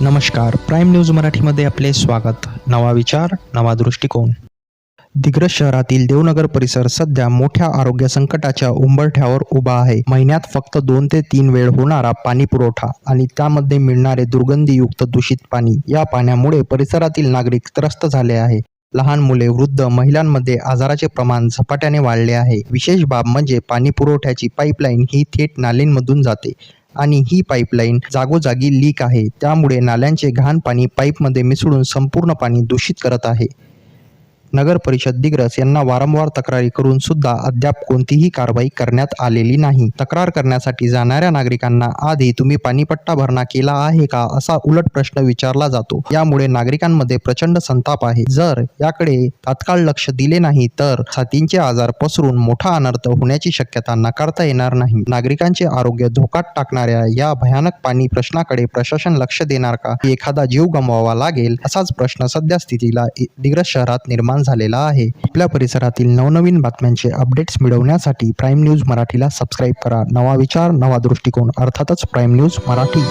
नमस्कार. Prime news मराठीमध्ये आपले स्वागत. नवा विचार नवा दृष्टिकोन. दिग्रस शहरातील देवनगर परिसर सध्या मोठ्या आरोग्य संकटाच्या उंबरठ्यावर उभा आहे. महिन्यात फक्त दोन ते तीन वेळ होणारा पाणी पुरवठा आणि त्यामध्ये मिळणारे दुर्गंधीयुक्त दूषित पाणी या पाण्यामुळे परिसरातील नागरिक त्रस्त झाले आहे. लहान मुले वृद्ध महिलांमध्ये आजाराचे प्रमाण झपाट्याने वाढले आहे. विशेष बाब म्हणजे पाणी पुरवठ्याची पाईपलाईन ही थेट नालींमधून जाते. आणि ही पाईपलाईन जागोजागी लीक आहे. त्यामुळे नाल्यांचे घाण पाणी पाईपमध्ये मिसळून संपूर्ण पाणी दूषित करत आहे. नगर परिषद दिग्रस यांना वारंवार तक्रारी करून सुद्धा अद्याप कोणतीही कारवाई करण्यात आलेली नाही. तक्रार करण्यासाठी जाणाऱ्या नागरिकांना आधी तुम्ही पाणीपट्टा भरणा केला आहे का असा उलट प्रश्न विचारला जातो. यामुळे नागरिकांमध्ये प्रचंड संताप आहे. जर याकडे तात्काळ लक्ष दिले नाही तर छातींचे आजार पसरून मोठा अनर्थ होण्याची शक्यता नाकारता येणार नाही. नागरिकांचे आरोग्य धोक्यात टाकणाऱ्या या भयानक पाणी प्रश्नाकडे प्रशासन लक्ष देणार का? एखादा जीव गमवावा लागेल असाच प्रश्न सध्या स्थितीला दिग्रस शहरात निर्माण झालेला आहे. आपल्या परिसरातील नवनवीन बातम्यांचे अपडेट्स मिळवण्यासाठी प्राईम न्यूज मराठीला सबस्क्राईब करा. नवा विचार नवा दृष्टिकोन अर्थातच प्राईम न्यूज मराठी.